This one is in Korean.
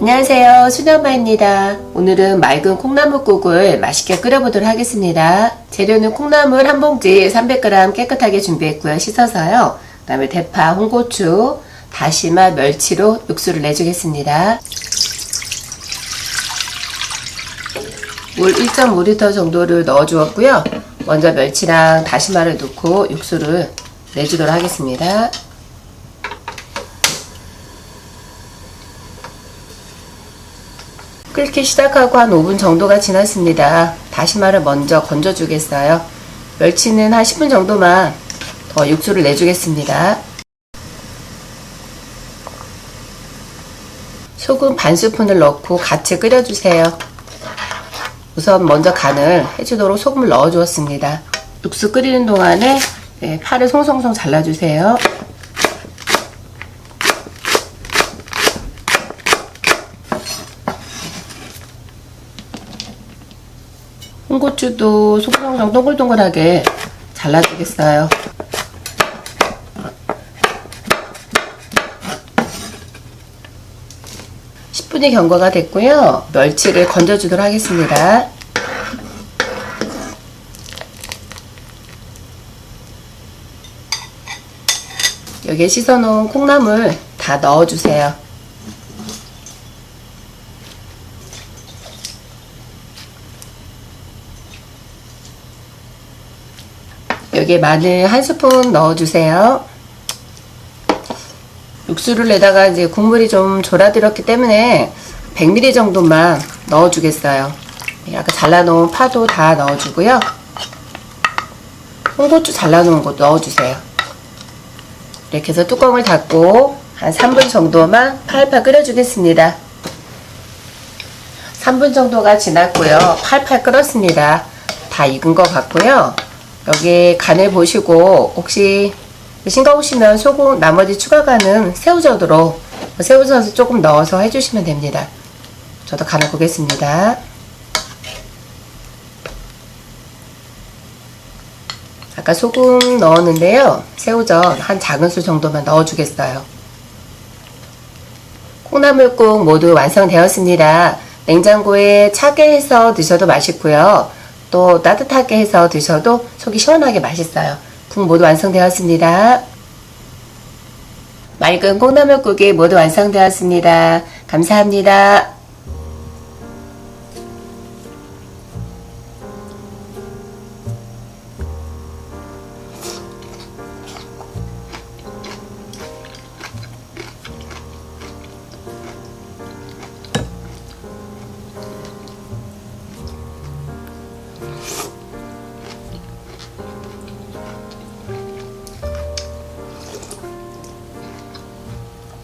안녕하세요. 수녀엄마입니다. 오늘은 맑은 콩나물국을 맛있게 끓여보도록 하겠습니다. 재료는 콩나물 한 봉지 300g 깨끗하게 준비했고요. 씻어서요. 그 다음에 대파, 홍고추, 다시마, 멸치로 육수를 내주겠습니다. 물 1.5리터 정도를 넣어주었고요. 먼저 멸치랑 다시마를 넣고 육수를 내주도록 하겠습니다. 끓기 시작하고 한 5분 정도가 지났습니다. 다시마를 먼저 건져주겠어요. 멸치는 한 10분 정도만 더 육수를 내주겠습니다. 소금 반 스푼을 넣고 같이 끓여주세요. 우선 먼저 간을 해주도록 소금을 넣어주었습니다. 육수 끓이는 동안에 네, 파를 송송송 잘라주세요. 홍고추도 송송송 동글동글하게 잘라주겠어요. 십 분이 경과가 됐고요. 멸치를 건져주도록 하겠습니다. 여기에 씻어놓은 콩나물 다 넣어주세요. 여기에 마늘 한 스푼 넣어주세요. 육수를 내다가 이제 국물이 좀 졸아들었기 때문에 100ml 정도만 넣어주겠어요. 아까 잘라놓은 파도 다 넣어주고요. 홍고추 잘라놓은 것도 넣어주세요. 이렇게 해서 뚜껑을 닫고 한 3분 정도만 팔팔 끓여주겠습니다. 3분 정도가 지났고요. 팔팔 끓었습니다. 다 익은 것 같고요. 여기 간을 보시고 혹시 싱거우시면 소금 나머지 추가 간은 새우젓으로 새우젓을 조금 넣어서 해주시면 됩니다. 저도 간을 보겠습니다. 아까 소금 넣었는데요. 새우젓 한 작은술 정도만 넣어주겠어요. 콩나물국 모두 완성되었습니다. 냉장고에 차게 해서 드셔도 맛있고요. 또 따뜻하게 해서 드셔도 속이 시원하게 맛있어요. 국 모두 완성되었습니다. 맑은 콩나물국이 모두 완성되었습니다. 감사합니다.